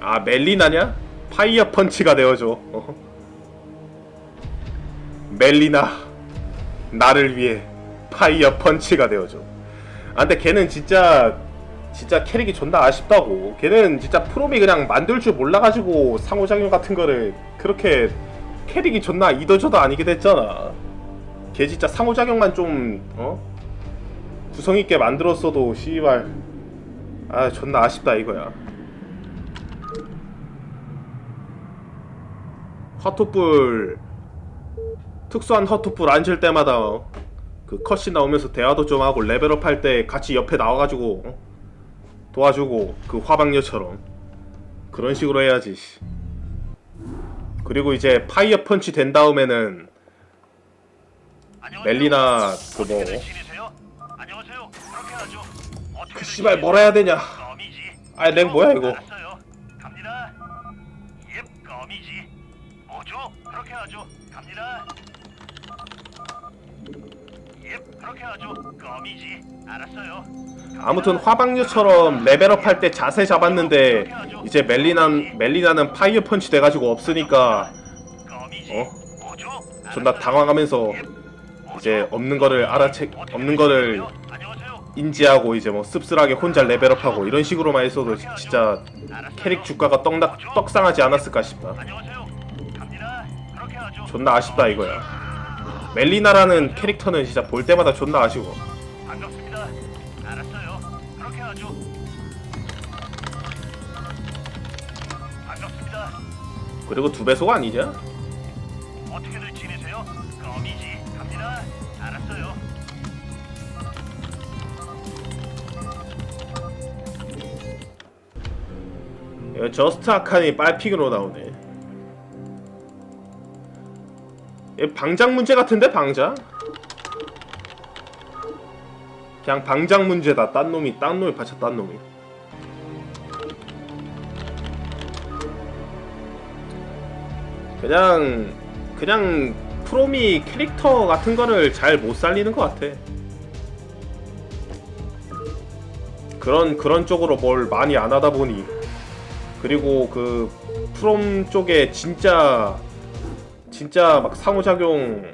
아 멜리나냐? 파이어 펀치가 되어줘. 어. 멜리나 나를 위해 파이어 펀치가 되어줘. 아 근데 걔는 진짜 진짜 캐릭이 존나 아쉽다고. 걔는 진짜 프롬이 그냥 만들 줄 몰라가지고 상호작용 같은 거를 그렇게 캐릭이 존나 이도저도 아니게 됐잖아. 걔 진짜 상호작용만 좀 어? 구성 있게 만들었어도 씨발 아 존나 아쉽다 이거야. 헛토불 특수한 헛토불 앉을 때마다 어, 그 컷신 나오면서 대화도 좀 하고 레벨업 할 때 같이 옆에 나와가지고 어? 도와주고 그 화방녀처럼 그런 식으로 해야지. 씨. 그리고 이제 파이어 펀치 된 다음에는 멜리나 그 뭐. 어떻게 그 씨발 뭐라 해야 되냐? 아이, 렉 뭐야, 이거? 껌이지. 뭐죠? 그렇게 하죠. 갑니다. 예, 그렇게 하죠. 껌이지. 알았어요. 아무튼 화방녀처럼 레벨업 할 때 자세 잡았는데 이제 멜리난 멜리나는 파이어 펀치 돼가지고 없으니까. 어? 존나 당황하면서 이제 없는 거를 알아채 없는 거를. 인지하고 이제 뭐 씁쓸하게 혼자 레벨업하고 이런 식으로만 했어도 지- 진짜 캐릭 주가가 떡락 떡상하지 않았을까 싶다. 존나 아쉽다 이거야. 멜리나라는 캐릭터는 진짜 볼 때마다 존나 아쉬워. 반갑습니다. 알았어요. 그렇게 하죠. 반갑습니다. 그리고 두 배속 아니냐? 어떻게들 지내세요? 껌이지. 갑니다. 알았어요. 이거 저스트 아칸이 빨픽으로 나오네. 방장 문제 같은데 방장? 그냥 방장 문제다. 딴 놈이 딴 놈이 받쳐 딴 놈이. 그냥 그냥 프로미 캐릭터 같은 거를 잘 못 살리는 것 같아. 그런 그런 쪽으로 뭘 많이 안 하다 보니 그리고 그 프롬 쪽에 진짜 진짜 막 상호작용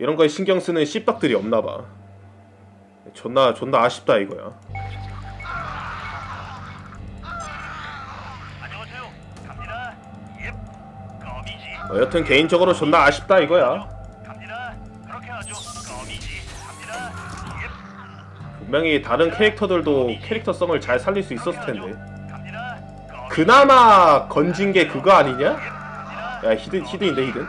이런 거에 신경 쓰는 씹덕들이 없나 봐. 존나 존나 아쉽다 이거야. 안녕하세요. 갑니다. 예. 껌이지. 어, 여튼 개인적으로 존나 아쉽다 이거야. 갑니다. 그렇게 하죠. 껌이지. 갑니다. 예. 분명히 다른 캐릭터들도 캐릭터성을 잘 살릴 수 있었을 텐데. 갑니다. 그나마 건진 게 그거 아니냐? 야 히든 히든인데 히든.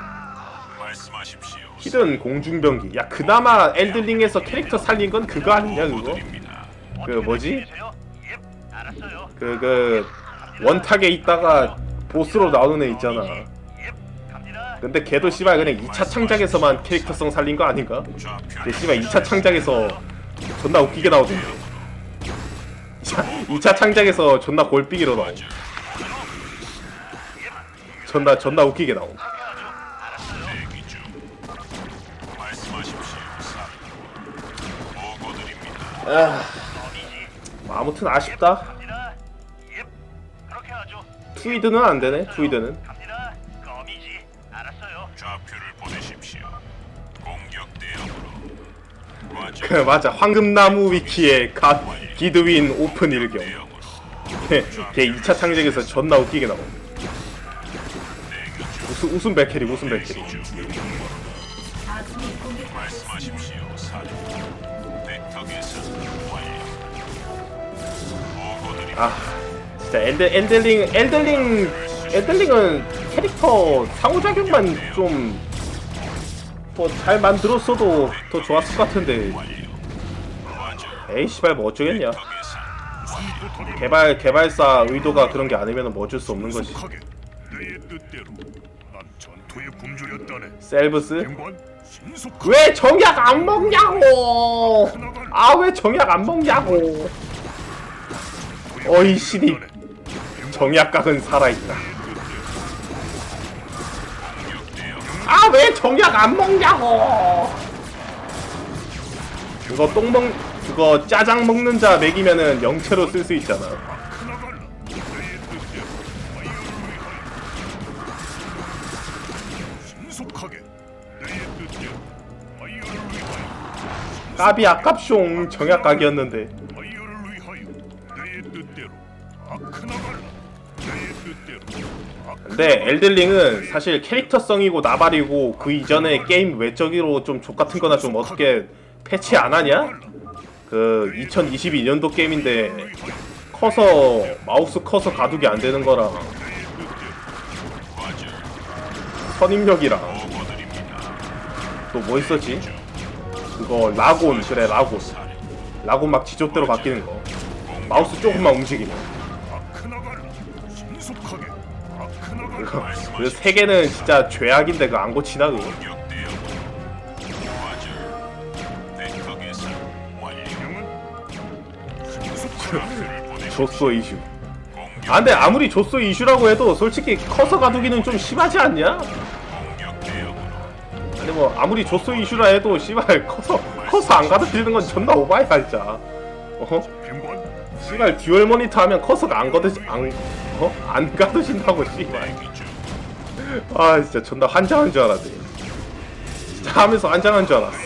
히든 공중병기. 야 그나마 엘들링에서 캐릭터 살린 건 그거 아니냐 그거? 그 뭐지? 지내세요? 예. 그그 원탁에 있다가 보스로 나오는 애 있잖아. 예. 갑니다. 근데 걔도 씨발 그냥 2차 창작에서만 캐릭터성 살린 거 아닌가? 걔 씨발 2차 창작에서 존나 웃기게 나오던데. 2차 창작에서 존나 골삐기로 나오. 존나 존나 웃기게 나오. 대기. 아, 뭐 아무튼 아쉽다. 투이드는 안 되네. 투이드는. 그 맞아. 황금나무 위키의 갓 기드윈 오픈 일경. 걔, 걔 2차 창작에서 존나 웃기게 나오. 웃음 웃음 백캐리 웃음 백캐리. 아 진짜 엔드, 엔들링 엔들링 엔들링은 캐릭터 상호작용만 좀 더 잘 만들었어도 더 좋았을 것 같은데 에이 씨발 뭐 어쩌겠냐. 개발 개발사 의도가 그런 게 아니면 뭐 어쩔 수 없는 거지 내 뜻대로 난 전투에 굶주렸다네. 셀브스? 신속 왜 정약 안 먹냐고! 아왜 정약 안 먹냐고! 어이 시리. 정약각은 살아있다. 아 왜 정약 안 먹냐고! 그거 똥 먹 그거 짜장 먹는 자 먹이면은 영체로 쓸 수 있잖아 신속하게. 아이어를 위하여. 까비 아깝숑 정약 각이었는데. 아이어를 위하여. 내의 뜻대로. 아크나갈라. 내의 뜻대로. 아크 근데 엘들링은 사실 캐릭터성이고 나발이고 그 이전에 게임 외적으로 좀 족같은 거나 좀 어떻게 패치 안 하냐? 그 2022년도 게임인데 커서 마우스 커서 가독이 안 되는 과절 선입력이랑. 또 뭐 있었지? 그거 라곤 그래 라곤 라곤 막 지조대로 바뀌는 거 마우스 조금만 움직이면 그 세 개는 진짜 죄악인데 그안 고치나 그거 보내 조소 이슈 아 근데 아무리 조소 이슈라고 해도 솔직히 커서 가두기는 좀 심하지 않냐? 아니 뭐 아무리 조소 이슈라 해도 씨발 커서 커서 안 가두시는 건 존나 오바야 진짜. 어? 씨발 듀얼 모니터 하면 커서가 안 가두 안 어? 안 가두신다고 씨발. 아 진짜 존나 환장한 줄 알았네. 진짜 하면서 환장한 줄 알았어.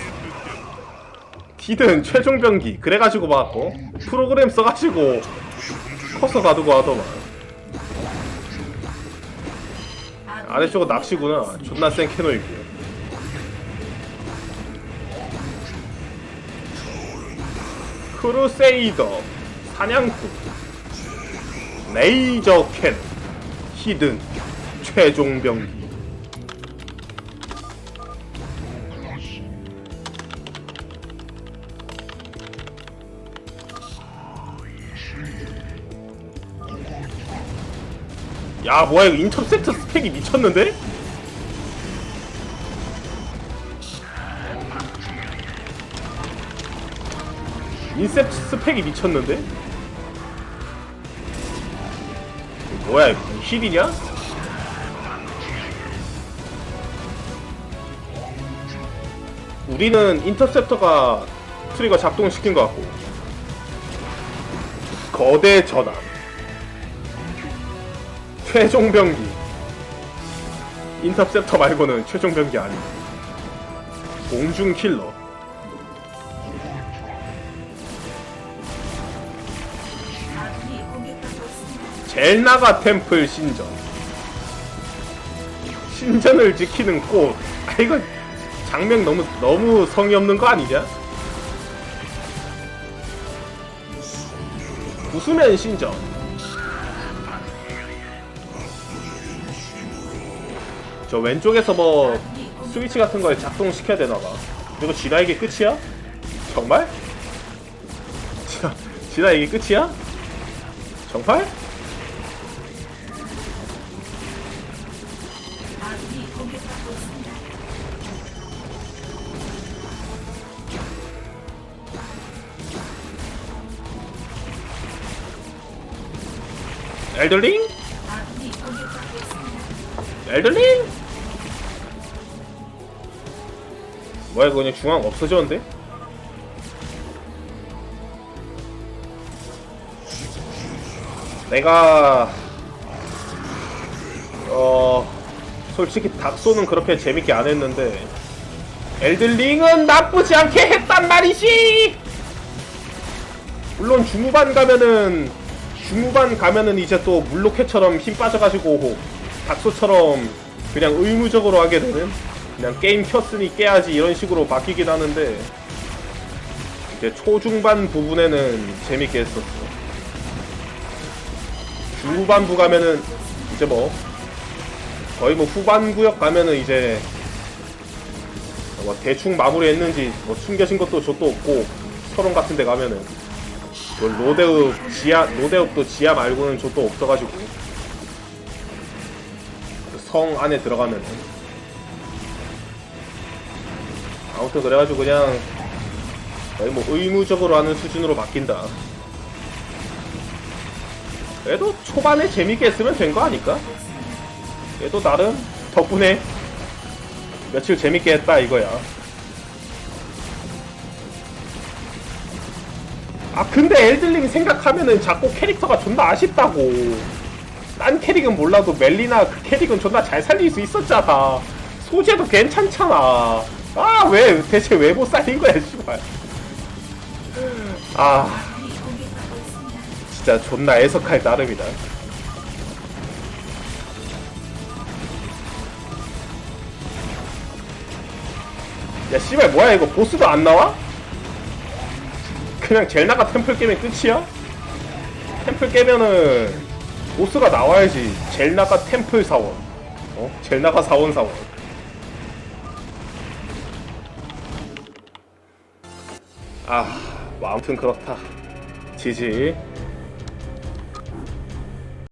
티든 최종 병기. 그래가지고 막 어? 프로그램 써가지고 커서 가두고 하더만. 아래쪽은 낚시구나. 존나 센 캐노이고 크루세이더 사냥꾼 레이저 캔 히든 최종 병기 야 뭐야 이거 인터셉트 스펙이 미쳤는데? 인셉트 스펙이 미쳤는데? 뭐야 이거 힐이냐? 우리는 인터셉터가 트리거 작동시킨 것 같고. 거대 전함. 최종 병기. 인터셉터 말고는 최종 병기 아니 공중 킬러 젤나가 템플 신전 신전을 지키는 꽃 아, 이거 장면 너무 너무 성의 없는 거 아니냐? 구수면 신전 저 왼쪽에서 뭐 스위치 같은 걸 작동시켜야 되나봐 그리고 지라 이게 끝이야? 정말? 지라, 지라 이게 끝이야? 정말? 엘들링? 엘들링? 뭐야 이거 그냥 중앙 없어졌는데? 내가 어 솔직히 닥소는 그렇게 재밌게 안 했는데 엘들링은 나쁘지 않게 했단 말이지 물론 중후반 가면은 중후반 가면은 이제 또 물로켓처럼 힘 빠져가지고 닥소처럼 그냥 의무적으로 하게 되는 그냥 게임 켰으니 깨야지 이런 식으로 바뀌긴 하는데 이제 초중반 부분에는 재밌게 했었어. 중후반부 가면은 이제 뭐 거의 뭐 후반 구역 가면은 이제 뭐 대충 마무리했는지 뭐 숨겨진 것도 저도 없고 서론 같은 데 가면은. 뭐 로데읍 지하 로데읍도 지하 말고는 저도 없어가지고 그 성 안에 들어가면은 아무튼 그래가지고 그냥 거의 뭐 의무적으로 하는 수준으로 바뀐다. 그래도 초반에 재밌게 했으면 된 거 아닐까? 그래도 나름 덕분에 며칠 재밌게 했다 이거야. 아 근데 엘들링 생각하면은 자꾸 캐릭터가 존나 아쉽다고 딴 캐릭은 몰라도 멜리나 그 캐릭은 존나 잘 살릴 수 있었잖아 소재도 괜찮잖아. 아, 왜, 대체 왜 못 살린 거야, 씨발. 아. 진짜 존나 애석할 나름이다. 야, 씨발, 뭐야, 이거 보스도 안 나와? 그냥 젤나가 템플 깨면 끝이야? 템플 깨면은 보스가 나와야지. 젤나가 템플 사원. 어? 젤나가 사원 사원. 아, 뭐 아무튼 그렇다. 지지.